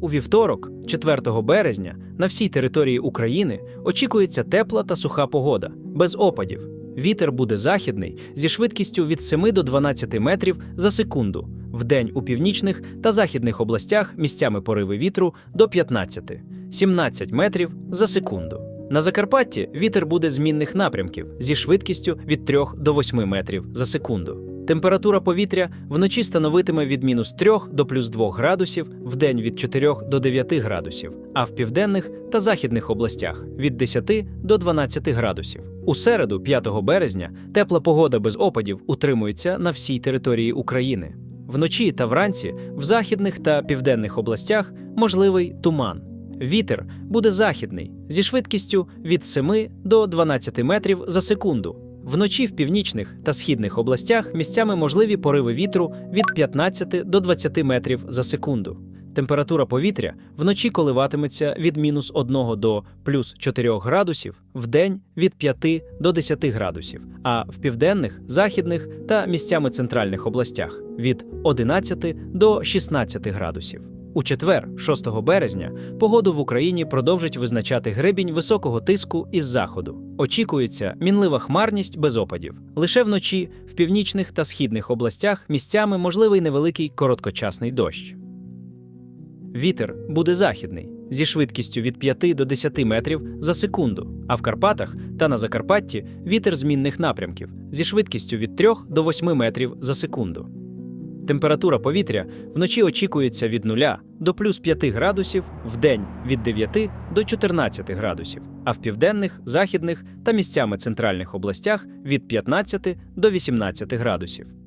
У вівторок, 4 березня, на всій території України очікується тепла та суха погода, без опадів. Вітер буде західний зі швидкістю від 7 до 12 метрів за секунду. Вдень у північних та західних областях місцями пориви вітру до 15-17 метрів за секунду. На Закарпатті вітер буде змінних напрямків зі швидкістю від 3 до 8 метрів за секунду. Температура повітря вночі становитиме від мінус 3 до плюс 2 градусів, вдень від 4 до 9 градусів, а в південних та західних областях від 10 до 12 градусів. У середу, 5 березня, тепла погода без опадів утримується на всій території України. Вночі та вранці в західних та південних областях можливий туман. Вітер буде західний зі швидкістю від 7 до 12 метрів за секунду. Вночі в північних та східних областях місцями можливі пориви вітру від 15 до 20 метрів за секунду. Температура повітря вночі коливатиметься від мінус 1 до плюс 4 градусів, вдень від 5 до 10 градусів, а в південних, західних та місцями центральних областях від 11 до 16 градусів. У четвер, 6 березня, погоду в Україні продовжить визначати гребінь високого тиску із заходу. Очікується мінлива хмарність без опадів. Лише вночі в північних та східних областях місцями можливий невеликий короткочасний дощ. Вітер буде західний зі швидкістю від 5 до 10 метрів за секунду, а в Карпатах та на Закарпатті вітер змінних напрямків зі швидкістю від 3 до 8 метрів за секунду. Температура повітря вночі очікується від 0 до плюс 5 градусів, вдень від 9 до 14 градусів, а в південних, західних та місцями центральних областях від 15 до 18 градусів.